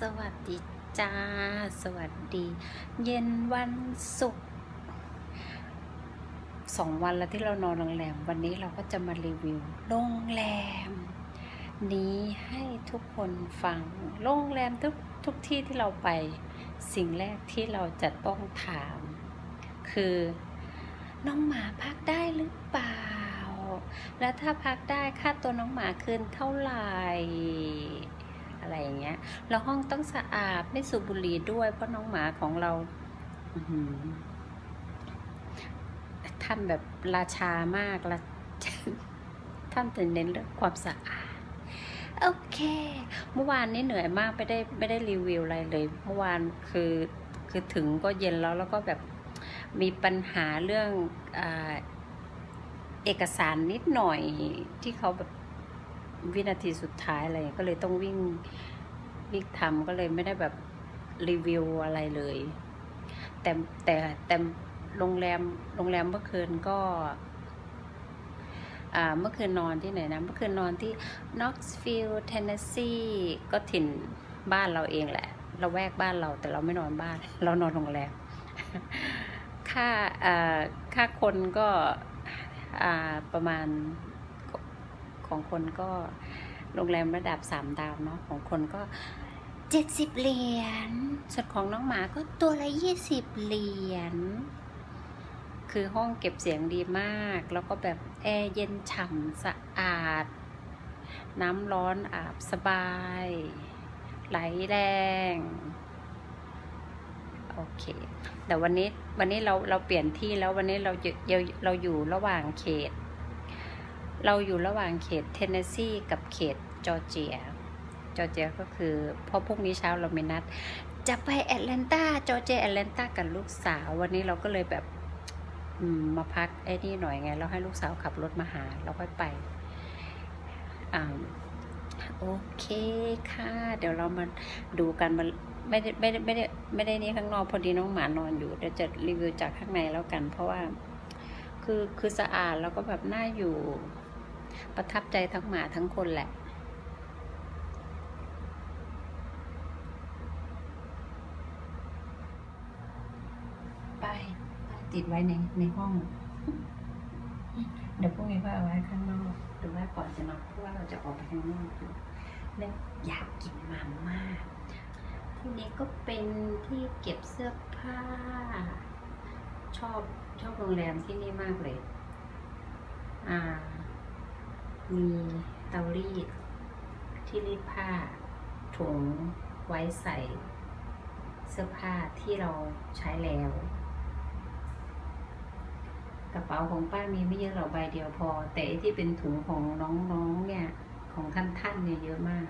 สวัสดีจ้า สวัสดี เย็นวันศุกร์สองวันแล้วที่เรานอนโรงแรม วันนี้เราก็จะมารีวิวโรงแรม นี้ให้ทุกคนฟัง โรงแรมทุกทุกที่ที่เราไป สิ่งแรกที่เราจะต้องถาม คือ น้องหมาพักได้หรือเปล่า แล้วถ้าพักได้ค่าตัวน้องหมาคืนเท่าไหร่ อะไรอย่างเงี้ยแล้วห้องต้องสะอาดไม่สูบบุหรี่ด้วย เพราะน้องหมาของเราท่านแบบราชามากละท่านจะเน้นเรื่องความสะอาดโอเค เมื่อวานนี้เหนื่อยมากไม่ได้ไม่ได้รีวิวอะไรเลย เมื่อวานคือคือถึงก็เย็นแล้วแล้วก็แบบมีปัญหาเรื่องอเอกสารนิดหน่อยที่เขาแบบ วินาทีสุดท้ายอะไรก็เลยต้องวิ่งวิ่งทำก็เลยไม่ได้แบบรีวิวอะไรเลย แต่แต่แต่โรงแรมโรงแรมเมื่อคืนก็อ่าเมื่อคืนนอนที่ไหนนะ เมื่อคืนนอนที่ Knoxville Tennessee ก็ถิ่นบ้านเราเองแหละ เราแวกบ้านเราแต่เราไม่นอนบ้าน เรานอนโรงแรม ค่าอ่าค่าคนก็อ่าประมาณ ของคนก็โรงแรมระดับสามดาวเนาะของคนก็เจ็ดสิบเหรียญส่วนของน้องหมาก็ตัวละยี่สิบเหรียญคือห้องเก็บเสียงดีมาก แล้วก็แบบแอร์เย็นฉ่ำสะอาด น้ำร้อนอาบสบาย ไหลแรงโอเค แต่วันนี้วันนี้เราเราเปลี่ยนที่แล้ววันนี้เราอยู่เราเราอยู่ระหว่างเขต เราอยู่ระหว่างเขตเทนเนสซีกับเขตจอร์เจีย จอร์เจียก็คือเพราะพรุ่งนี้เช้าเราไมีนัด จะไปแอตแลนตาจอร์เจียแอตแลนตากับลูกสาว วันนี้เราก็เลยแบบมาพักไอ้นี่หน่อยไงแล้วให้ลูกสาวขับรถมาหา เราค่อยไปอโอเคค่ะ เดี๋ยวเรามาดูกันมันไม่ได้ไม่ได้ไม่ได้ไม่ได้นี่ข้างนอกพอดีน้องหมานอนอยู่เดี๋ยวจะรีวิวจากข้างในแล้วกัน เพราะว่า คือคือสะอาดแล้วก็แบบน่าอยู่ ประทับใจทั้งหมาทั้งคนแหละไปติดไว้ในในห้อง เดี๋ยวพรุ่งนี้ก็เอาไว้ข้างนอกหรือว่าก่อนจะนอนเพราะว่าเราจะออกไปข้างนอกเนี่ยอยากกินมาม่าที่นี้ก็เป็นที่เก็บเสื้อผ้า ชอบชอบโรงแรมที่นี่มากเลย อ่า มีเตารีด ที่รีดผ้า ถุงไว้ใส่ เสื้อผ้าที่เราใช้แล้ว กระเป๋าของป้ามีไม่เยอะหรอกใบเดียวพอ แต่ที่เป็นถุงของน้องๆเนี่ย ของท่านๆเนี่ยเยอะมาก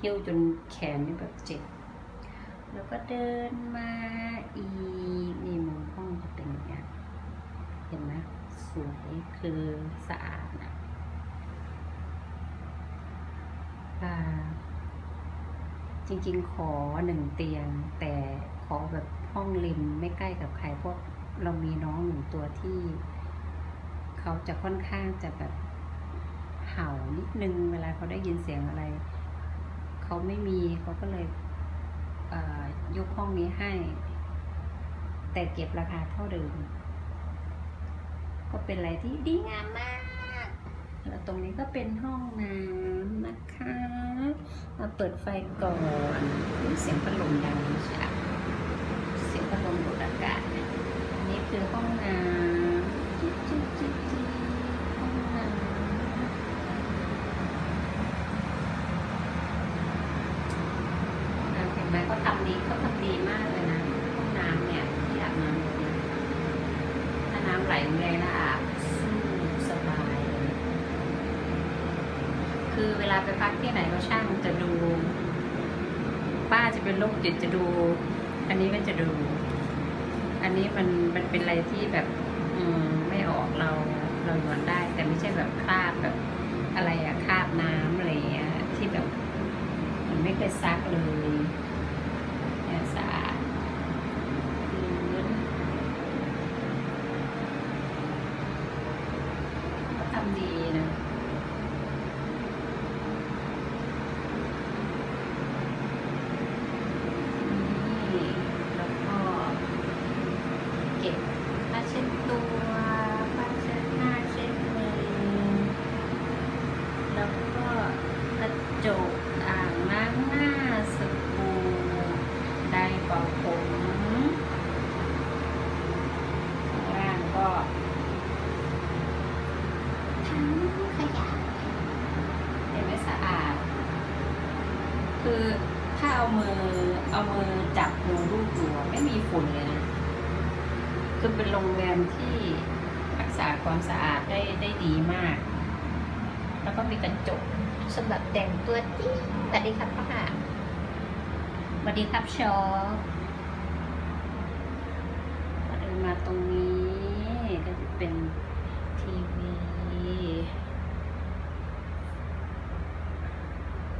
หิ้วจนแขนนี่แบบเจ็บ แล้วก็เดินมาอีนี่มุมห้องจะเป็นอย่างเงี้ยเห็นไหมสวยคือสะอาดนะอ่า จริง ๆ ขอหนึ่งเตียง แต่ขอแบบห้องริมไม่ใกล้กับใครเพราะเรามีน้องหนึ่งตัวที่ เขาจะค่อนข้างจะแบบเห่านิดนึงเวลาเขาได้ยินเสียงอะไร เขาไม่มีเขาก็เลยเยกห้องนี้ให้ แต่เก็บราคาเท่าเดิม ก็เป็นอะไรที่ดีงามมาก แล้วตรงนี้ก็เป็นห้องน้ำนะคะมาเปิดไฟก่อนเสียงพัดลมดังใช่เสียงพัดลมดูดอากาศเนี่ยอันนี้คือห้องน้ำจิ๊ดจิ๊ดจิ๊ดจิ๊ดห้องน้ำอะเห็นไหมเขาทำดีเขาทำดีมากเลยนะห้องน้ำเนี่ยที่อาบน้ำเนี่ยถ้าน้ำไหลแรงนะอาบสู้สบายเลย คือเวลาไปพักที่ไหนก็ช่างจะดู ป้าจะเป็นโรคจิตจะดู อันนี้ก็จะดู อันนี้มันมันเป็นอะไรที่แบบ อืมไม่ออกเราเราหยวนได้ แต่ไม่ใช่แบบคราบแบบ อะไรอะคราบน้ำอะไรอย่างเงี้ยที่แบบ มันไม่เคยซักเลยสะอาดพื้นก็ทำดีนะ อ คือถ้าเอามือเอามือจับมือลูกอยู่อะไม่มีฝุ่นเลยนะคือเป็นโรงแรมที่รักษาความสะอาดได้ได้ดีมาก แล้วก็มีกระจกสำหรับแต่งตัวที่สวัสดีครับป้าสวัสดีครับชอเดินมาตรงนี้ก็จะเป็นทีวี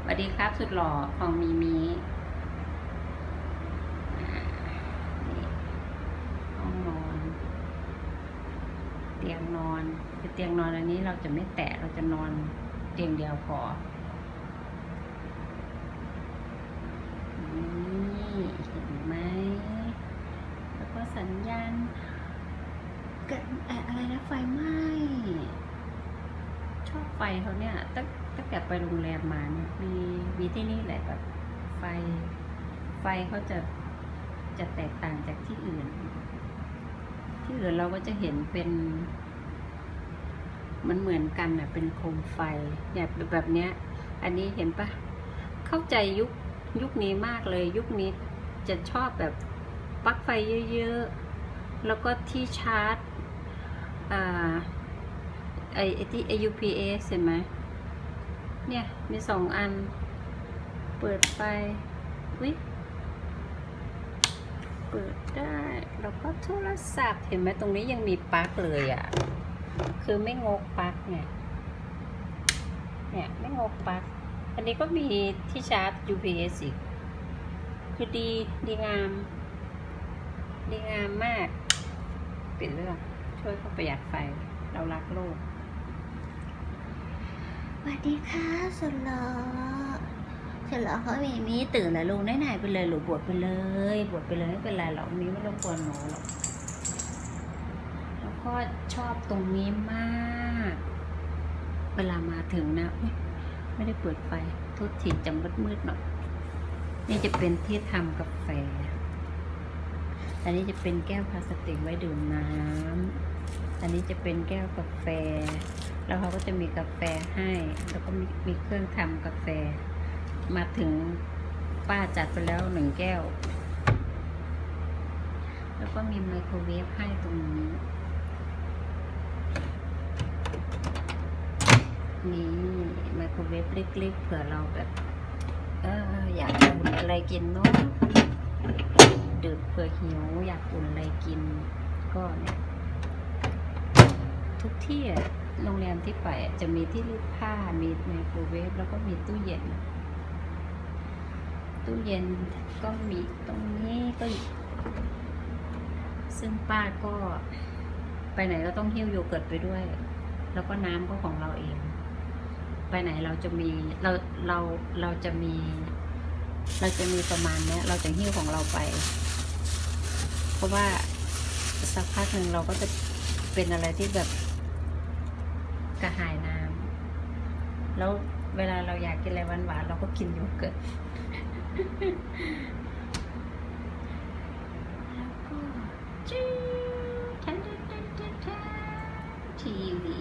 สวัสดีครับสุดหล่อของมีมีห้องนอน เตียงนอนคือเตียงนอนอันนี้เราจะไม่แตะเราจะนอนเตียงเดียวพอนี่เห็นไหมแล้วก็สัญญาณกิดเอ่ออะไรนะไฟไหม้ชอบไฟเขาเนี่ยตั้ง ตั้งแต่ไปโรงแรมมาเนี่ยมีมีที่นี่แหละแบบไฟ ไฟเขาจะจะแตกต่างจากที่อื่น ที่อื่นเราก็จะเห็นเป็นมันเหมือนกันอะเป็นโคมไฟเนี่ยแบบเนี้ย อันนี้เห็นปะเข้าใจยุคยุคนี้มากเลย ยุคนี้จะชอบแบบปลั๊กไฟเยอะๆ แล้วก็ที่ชาร์จอ่าไอไอ้ที่ UPS เห็นไหม เนี่ย มีสองอัน เปิดไฟวิเปิดได้แล้วก็โทรศัพท์เห็นไหมตรงนี้ยังมีปลั๊กเลยอะ่ะ คือไม่งกปลั๊กเนี่ยเนี่ยไม่งกปลั๊กอันนี้ก็มีที่ชาร์จ UPS อีก คือดีดีงาม ดีงามมาก เป็นเรื่องช่วยเขาประหยัดไฟ เรารักโลก วัสดีค่ะสุดหล่อสุดหล่อเขามีมีตื่นแล้วลูกได้ไหนไปเลยหรือบวชไปเลยบวชไปเลยไม่เป็นไรหรอกมีไม่รบกวนหนูหรอกแล้วก็ชอบตรงนี้มาก เวลามาถึงนะไม่ได้เปิดไฟทุกทีจำมืดมืดๆหน่อยนี่จะเป็นที่ทำกาแฟ อันนี้จะเป็นแก้วพลาสติกไว้ดื่มน้ำอันนี้จะเป็นแก้วกาแฟ แล้วเขาก็จะมีกาแฟให้ แล้วก็มีมีเครื่องทำกาแฟ มาถึงป้าจัดไปแล้วหนึ่งแก้ว แล้วก็มีไมโครเวฟให้ตรงนี้ นี่ไมโครเวฟเล็กๆเผื่อเราแบบ เอออยากอุ่นอะไรกินเนาะดึกเผื่อหิวอยากอุ่นอะไรกินก็เนี่ย ทุกที่โรงแรมที่ไปจะมีที่รีดผ้า มีไมโครเวฟแล้วก็มีตู้เย็น ตู้เย็นก็มีตรงนี้ก็อีซึ่งป้าก็ไปไหนก็ต้องหิ้วโยเกิร์ตไปด้วย แล้วก็น้ำก็ของเราเอง ไปไหนเราจะมีเราเราเราจะมี เราจะมีประมาณเนี้ยเราจะหิ้วของเราไป เพราะว่าสักพักหนึ่งเราก็จะเป็นอะไรที่แบบ ระหายน้ำแล้วเวลาเราอยากกินอะไรหวานๆเราก็กินโยเกิร์ตแล้วก็จิ้วทันทันทันทันทันทีวี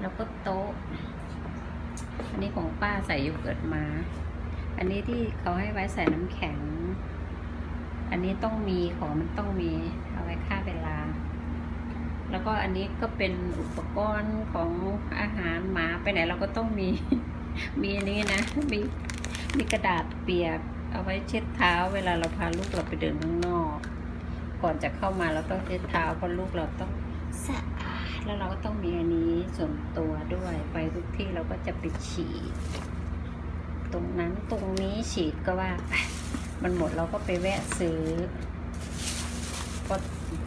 แล้วก็โต๊ะ อันนี้ของป้าใส่โยเกิร์ตมา อันนี้ที่เขาให้ไว้ใส่น้ำแข็ง อันนี้ต้องมีของมันต้องมีเอาไว้ค่าเวลา แล้วก็อันนี้ก็เป็นอุปกรณ์ของอาหารหมาไปไหนเราก็ต้องมี มีอันนี้นะ มีมีกระดาษเปียก เอาไว้เช็ดเท้า เวลาเราพาลูกเราไปเดินข้างนอก ก่อนจะเข้ามาเราต้องเช็ดเท้าเพราะลูกเราต้องสะอาดแล้วเราก็ต้องมีอันนี้ส่วนตัวด้วย ไปทุกที่เราก็จะไปฉีด ตรงนั้นตรงนี้ฉีดก็ว่าไปมันหมดเราก็ไปแวะซื้อเพราะ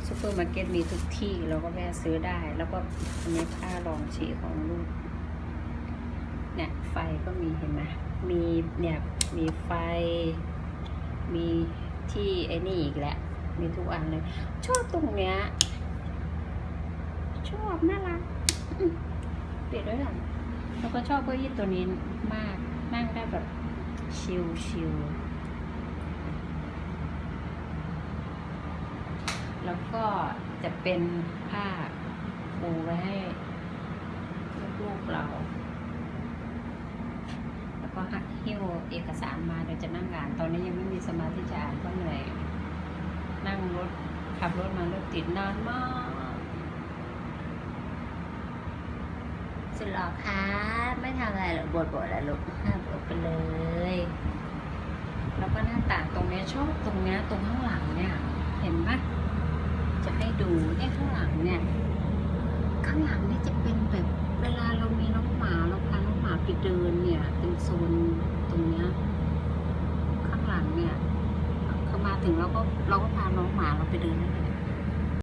ซูเปอร์มาร์เก็ตมีทุกที่เราก็แวะซื้อได้ แล้วก็อันนี้ผ้ารองฉีของลูกเนี่ยไฟก็มีเห็นไหมมีเนี่ยมีไฟ มีที่ไอ้นี่อีกแหละมีทุกอันเลย ชอบตรงเนี้ย ชอบน่ารักเปลี่ยนด้วยกันแล้วก็ชอบเก้าอี้ตัวนี้มากนั่งได้แบบชิลชิล แล้วก็จะเป็นผ้าปูไว้ให้ลูกๆเรา แล้วก็หักหิ้วเอกสารมาเดี๋ยวจะนั่งอ่าน ตอนนี้ยังไม่มีสมาธิจะอ่านก็เหนื่อยนั่งรถขับรถมารถติดนานมากสุดหล่อคะไม่ทำอะไรหรอกบดบดแล้วลูกห้ามบดไปเลย แล้วก็หน้าต่างตรงเนี้ยชอบตรงเนี้ยตรงข้างหลังเนี่ย เห็นปะ จะให้ดูเนี่ยข้างหลังเนี่ยข้างหลังนี่จะเป็นแบบเวลาเรามีน้องหมาเราพาน้องหมาไปเดินเนี่ย เป็นโซนตรงเนี้ยข้างหลังเนี่ยเขามาถึงเราก็เราก็พาน้องหมาเราไปเดินนั่นแหละ